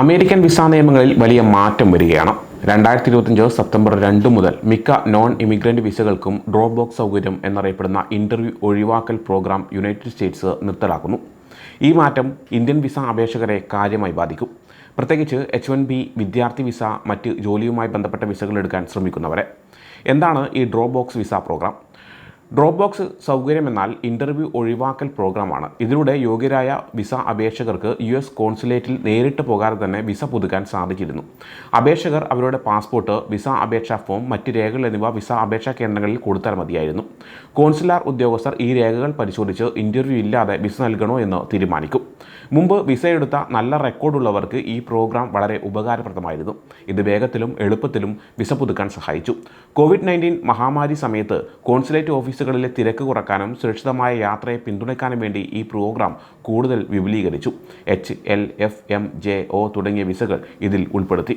American visa നിയമങ്ങളിൽ വലിയ മാറ്റം വരികയാണ്. രണ്ടായിരത്തി ഇരുപത്തിയഞ്ച് സെപ്റ്റംബർ രണ്ട് മുതൽ മിക്ക നോൺ ഇമിഗ്രന്റ് വിസകൾക്കും ഡ്രോപ്പ് ബോക്സ് സൗകര്യം എന്നറിയപ്പെടുന്ന ഇന്റർവ്യൂ ഒഴിവാക്കൽ പ്രോഗ്രാം യുണൈറ്റഡ് സ്റ്റേറ്റ്സ് നിർത്തലാക്കുന്നു. ഈ മാറ്റം ഇന്ത്യൻ വിസ അപേക്ഷകരെ കാര്യമായി ബാധിക്കും. പ്രത്യേകിച്ച് എച്ച് വൺ ബി വിദ്യാർത്ഥി വിസ മറ്റ് ജോലിയുമായി ബന്ധപ്പെട്ട വിസകൾ എടുക്കാൻ ശ്രമിക്കുന്നവരെ. എന്താണ് ഈ drop box visa program? Drop box സൗകര്യമെന്നാൽ interview ഒഴിവാക്കൽ പ്രോഗ്രാമാണ്. ഇതിലൂടെ യോഗ്യരായ വിസ അപേക്ഷകർക്ക് യു എസ് കോൺസുലേറ്റിൽ നേരിട്ട് പോകാതെ തന്നെ വിസ പുതുക്കാൻ സാധിച്ചിരുന്നു. അപേക്ഷകർ അവരുടെ പാസ്പോർട്ട് വിസ അപേക്ഷാ ഫോം മറ്റ് രേഖകൾ എന്നിവ വിസ അപേക്ഷാ കേന്ദ്രങ്ങളിൽ കൊടുത്താൽ മതിയായിരുന്നു. കോൺസുലാർ ഉദ്യോഗസ്ഥർ ഈ രേഖകൾ പരിശോധിച്ച് ഇന്റർവ്യൂ ഇല്ലാതെ വിസ നൽകണോ എന്ന് തീരുമാനിക്കും. മുമ്പ് വിസ എടുത്ത നല്ല റെക്കോർഡുള്ളവർക്ക് ഈ പ്രോഗ്രാം വളരെ ഉപകാരപ്രദമായിരുന്നു. ഇത് വേഗത്തിലും എളുപ്പത്തിലും വിസ പുതുക്കാൻ സഹായിച്ചു. കോവിഡ് നയന്റീൻ മഹാമാരി സമയത്ത് കോൺസുലേറ്റ് ഓഫീസുകളിലെ തിരക്ക് കുറക്കാനും സുരക്ഷിതമായ യാത്രയെ പിന്തുണയ്ക്കാനും വേണ്ടി ഈ പ്രോഗ്രാം കൂടുതൽ വിപുലീകരിച്ചു. H L F M J O തുടങ്ങിയ വിസകൾ ഇതിൽ ഉൾപ്പെടുത്തി.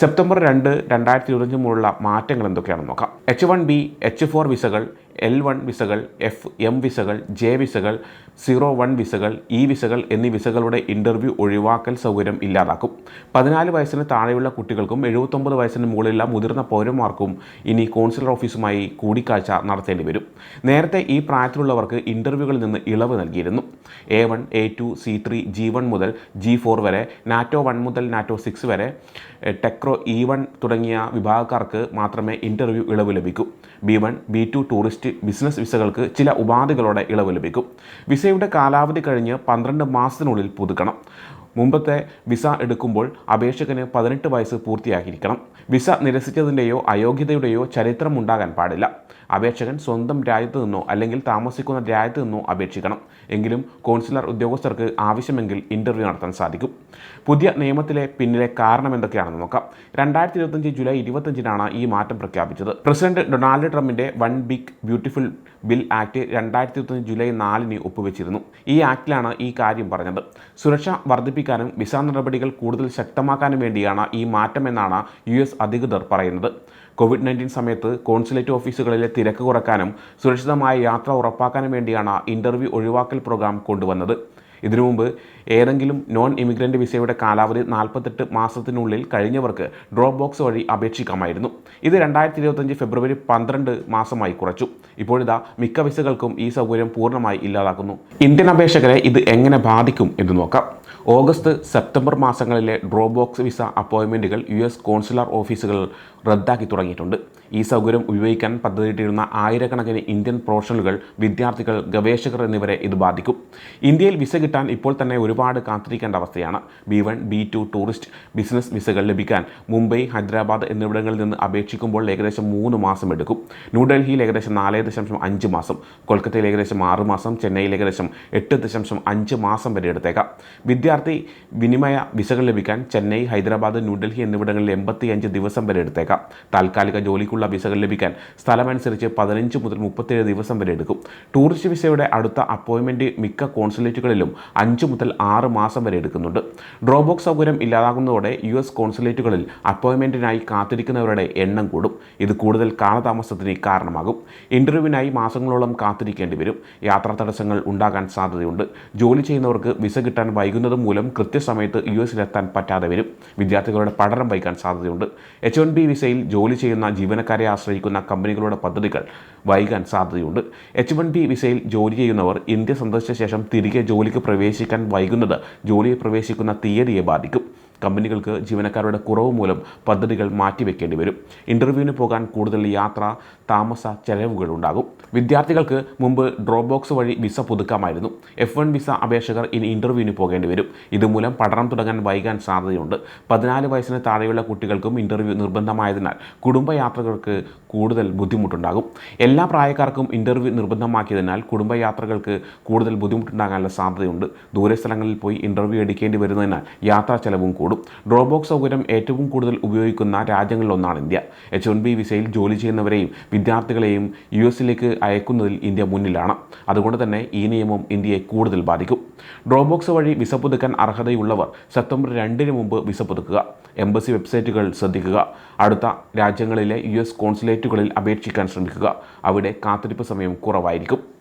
സെപ്റ്റംബർ രണ്ട് രണ്ടായിരത്തി ഇരുപത്തഞ്ച് മുതലുള്ള മാറ്റങ്ങൾ എന്തൊക്കെയാണെന്ന് നോക്കാം. H one B H four വിസകൾ L one വിസകൾ എഫ് എം വിസകൾ ജെ വിസകൾ സീറോ വൺ വിസകൾ ഇ വിസകൾ എന്നീ വിസകളുടെ ഇന്റർവ്യൂ ഒഴിവാക്കൽ സൗകര്യം ഇല്ലാതാക്കും. പതിനാല് വയസ്സിന് താഴെയുള്ള കുട്ടികൾക്കും എഴുപത്തൊമ്പത് വയസ്സിന് മുകളിലുള്ള മുതിർന്ന പൗരന്മാർക്കും ഇനി കോൺസുലർ ഓഫീസുമായി കൂടിക്കാഴ്ച നടത്തേണ്ടി വരും. നേരത്തെ ഈ പ്രായത്തിലുള്ളവർക്ക് ഇന്റർവ്യൂകളിൽ നിന്ന് ഇളവ് നൽകിയിരുന്നു. A one A two C three G one മുതൽ ജി ഫോർ വരെ നാറ്റോ വൺ മുതൽ നാറ്റോ സിക്സ് വരെ ടെക്രോ ഇ വൺ തുടങ്ങിയ വിഭാഗക്കാർക്ക് മാത്രമേ ഇന്റർവ്യൂ ഇളവ് ലഭിക്കൂ. B one B two tourist business വിസകൾക്ക് ചില ഉപാധികളോടെ ഇളവ് ലഭിക്കും. വിസയുടെ കാലാവധി കഴിഞ്ഞ് പന്ത്രണ്ട് മാസത്തിനുള്ളിൽ പുതുക്കണം. മുമ്പത്തെ വിസ എടുക്കുമ്പോൾ അപേക്ഷകന് പതിനെട്ട് വയസ്സ് പൂർത്തിയാക്കിയിരിക്കണം വിസ നിരസിച്ചതിന്റെയോ അയോഗ്യതയുടെയോ ചരിത്രം ഉണ്ടാകാൻ പാടില്ല. അപേക്ഷകൻ സ്വന്തം രാജ്യത്ത് നിന്നോ അല്ലെങ്കിൽ താമസിക്കുന്ന രാജ്യത്ത് നിന്നോ അപേക്ഷിക്കണം. എങ്കിലും കോൺസുലർ ഉദ്യോഗസ്ഥർക്ക് ആവശ്യമെങ്കിൽ ഇന്റർവ്യൂ നടത്താൻ സാധിക്കും. പുതിയ നിയമത്തിലെ പിന്നിലെ കാരണം എന്തൊക്കെയാണെന്ന് നോക്കാം. രണ്ടായിരത്തി ഇരുപത്തഞ്ച് ജൂലൈ ഇരുപത്തഞ്ചിനാണ് ഈ മാറ്റം പ്രഖ്യാപിച്ചത്. പ്രസിഡന്റ് ഡൊണാൾഡ് ട്രംപിന്റെ one big beautiful bill act രണ്ടായിരത്തി ഇരുപത്തഞ്ച് ജൂലൈ നാലിന് ഒപ്പുവെച്ചിരുന്നു. ഈ ആക്ടിലാണ് ഈ കാര്യം പറഞ്ഞത്. സുരക്ഷ വർദ്ധിപ്പിക്കാനും വിസ നടപടികൾ കൂടുതൽ ശക്തമാക്കാനും വേണ്ടിയാണ് ഈ മാറ്റമെന്നാണ് യു എസ് അധികൃതർ പറയുന്നത്. കോവിഡ് നയന്റീൻ സമയത്ത് കോൺസുലേറ്റ് ഓഫീസുകളിലെ തിരക്ക് കുറക്കാനും സുരക്ഷിതമായ യാത്ര ഉറപ്പാക്കാനും വേണ്ടിയാണ് ഇന്റർവ്യൂ ഒഴിവാക്കൽ പ്രോഗ്രാം കൊണ്ടുവന്നത്. ഇതിനു മുമ്പ് ഏതെങ്കിലും നോൺ ഇമിഗ്രന്റ് വിസയുടെ കാലാവധി നാൽപ്പത്തെട്ട് മാസത്തിനുള്ളിൽ കഴിഞ്ഞവർക്ക് ഡ്രോപ്പ് ബോക്സ് വഴി അപേക്ഷിക്കാമായിരുന്നു. ഇത് രണ്ടായിരത്തി ഇരുപത്തഞ്ച് ഫെബ്രുവരി പന്ത്രണ്ട് മാസമായി കുറച്ചു. ഇപ്പോഴിതാ മിക്ക വിസകൾക്കും ഈ സൗകര്യം പൂർണമായി ഇല്ലാതാക്കുന്നു. ഇന്ത്യൻ അപേക്ഷകരെ ഇത് എങ്ങനെ ബാധിക്കും എന്ന് നോക്കാം. ഓഗസ്റ്റ് സെപ്റ്റംബർ മാസങ്ങളിലെ ഡ്രോപ്പ് ബോക്സ് വിസ അപ്പോയിൻമെന്റുകൾ യു എസ് കോൺസുലർ ഓഫീസുകൾ റദ്ദാക്കി തുടങ്ങിയിട്ടുണ്ട്. ഈ സൗകര്യം ഉപയോഗിക്കാൻ പദ്ധതിയിട്ടിരുന്ന ആയിരക്കണക്കിന് ഇന്ത്യൻ പ്രൊഫഷണലുകൾ വിദ്യാർത്ഥികൾ ഗവേഷകർ എന്നിവരെ ഇത് ബാധിക്കും. ഇന്ത്യയിൽ വിസ കിട്ടാൻ ഇപ്പോൾ തന്നെ ഒരുപാട് കാത്തിരിക്കേണ്ട അവസ്ഥയാണ്. B one B two tourist business വിസകൾ ലഭിക്കാൻ മുംബൈ ഹൈദരാബാദ് എന്നിവിടങ്ങളിൽ നിന്ന് അപേക്ഷിക്കുമ്പോൾ ഏകദേശം മൂന്ന് മാസം എടുക്കും. ന്യൂഡൽഹിയിൽ ഏകദേശം നാല് ദശാംശം അഞ്ച് മാസം കൊൽക്കത്തയിൽ ഏകദേശം ആറ് മാസം ചെന്നൈയിൽ ഏകദേശം എട്ട് ദശാംശം അഞ്ച് മാസം വരെ എടുത്തേക്കാം. വിദ്യാർത്ഥി വിനിമയ വിസകൾ ലഭിക്കാൻ ചെന്നൈ ഹൈദരാബാദ് ന്യൂഡൽഹി എന്നിവിടങ്ങളിൽ എൺപത്തി അഞ്ച് ദിവസം വരെ എടുത്തേക്കാം. താൽക്കാലിക ജോലിക്കുള്ള വിസകൾ ലഭിക്കാൻ സ്ഥലമനുസരിച്ച് പതിനഞ്ച് മുതൽ മുപ്പത്തേഴ് ദിവസം വരെ എടുക്കും. ടൂറിസ്റ്റ് വിസയുടെ അടുത്ത അപ്പോയിൻമെന്റ് മിക്ക കോൺസുലേറ്റുകളിലും അഞ്ച് മുതൽ ആറ് മാസം വരെ എടുക്കുന്നുണ്ട്. ഡ്രോബോക്സ് സൗകര്യം ഇല്ലാതാകുന്നതോടെ യു എസ് കോൺസുലേറ്റുകളിൽ അപ്പോയിൻമെന്റിനായി കാത്തിരിക്കുന്നവരുടെ എണ്ണം കൂടും. ഇത് കൂടുതൽ കാലതാമസത്തിന് കാരണമാകും. ഇന്റർവ്യൂവിനായി മാസങ്ങളോളം കാത്തിരിക്കേണ്ടി വരും. യാത്രാ തടസ്സങ്ങൾ ഉണ്ടാകാൻ സാധ്യതയുണ്ട്. ജോലി ചെയ്യുന്നവർക്ക് വിസ കിട്ടാൻ വൈകുന്നത് മൂലം കൃത്യസമയത്ത് യു എസിലെത്താൻ പറ്റാതെ വരും. വിദ്യാർത്ഥികളുടെ പഠനം വൈകാൻ സാധ്യതയുണ്ട്. എച്ച് വൺ ബി വിസയിൽ ജോലി ചെയ്യുന്ന ജീവനക്കാരെ ആശ്രയിക്കുന്ന കമ്പനികളുടെ പദ്ധതികൾ വൈകാൻ സാധ്യതയുണ്ട്. എച്ച് വൺ ബി വിസയിൽ ജോലി ചെയ്യുന്നവർ ഇന്ത്യ സന്ദർശിച്ച ശേഷം തിരികെ ജോലിക്ക് പ്രവേശിക്കാൻ വൈകുന്നത് ജോലിയിൽ പ്രവേശിക്കുന്ന തീയതിയെ ബാധിക്കും. കമ്പനികൾക്ക് ജീവനക്കാരുടെ കുറവ് മൂലം പദ്ധതികൾ മാറ്റിവെക്കേണ്ടി വരും. ഇന്റർവ്യൂവിന് പോകാൻ കൂടുതൽ യാത്ര താമസ ചെലവുകൾ ഉണ്ടാകും. വിദ്യാർത്ഥികൾക്ക് മുമ്പ് ഡ്രോപ്പ് ബോക്സ് വഴി വിസ പുതുക്കാമായിരുന്നു. എഫ് വൺ വിസ അപേക്ഷകർ ഇനി ഇന്റർവ്യൂവിന് പോകേണ്ടി വരും. ഇതുമൂലം പഠനം തുടങ്ങാൻ വൈകാൻ സാധ്യതയുണ്ട്. പതിനാല് വയസ്സിന് താഴെയുള്ള കുട്ടികൾക്കും ഇന്റർവ്യൂ നിർബന്ധമായതിനാൽ കുടുംബയാത്രകൾക്ക് കൂടുതൽ ബുദ്ധിമുട്ടുണ്ടാകും. എല്ലാ പ്രായക്കാർക്കും ഇന്റർവ്യൂ നിർബന്ധമാക്കിയതിനാൽ കുടുംബയാത്രകൾക്ക് കൂടുതൽ ബുദ്ധിമുട്ടുണ്ടാകാനുള്ള സാധ്യതയുണ്ട്. ദൂരസ്ഥലങ്ങളിൽ പോയി ഇന്റർവ്യൂ എടുക്കേണ്ടി വരുന്നതിനാൽ യാത്രാ ചെലവും കൂടും. ഡ്രോബോക്സ് സൗകര്യം ഏറ്റവും കൂടുതൽ ഉപയോഗിക്കുന്ന രാജ്യങ്ങളിലൊന്നാണ് ഇന്ത്യ. എച്ച് വൺ ബി വിസയിൽ ജോലി ചെയ്യുന്നവരെയും വിദ്യാർത്ഥികളെയും യു എസിലേക്ക് അയക്കുന്നതിൽ ഇന്ത്യ മുന്നിലാണ്. അതുകൊണ്ട് തന്നെ ഈ നിയമം ഇന്ത്യയെ കൂടുതൽ ബാധിക്കും. ഡ്രോ ബോക്സ് വഴി വിസ പുതുക്കാൻ അർഹതയുള്ളവർ സെപ്റ്റംബർ രണ്ടിന് മുമ്പ് വിസ പുതുക്കുക. എംബസി വെബ്സൈറ്റുകൾ ശ്രദ്ധിക്കുക. അടുത്ത രാജ്യങ്ങളിലെ യു എസ് കോൺസുലേറ്റുകളിൽ അപേക്ഷിക്കാൻ ശ്രമിക്കുക. അവിടെ കാത്തിരിപ്പ് സമയം കുറവായിരിക്കും.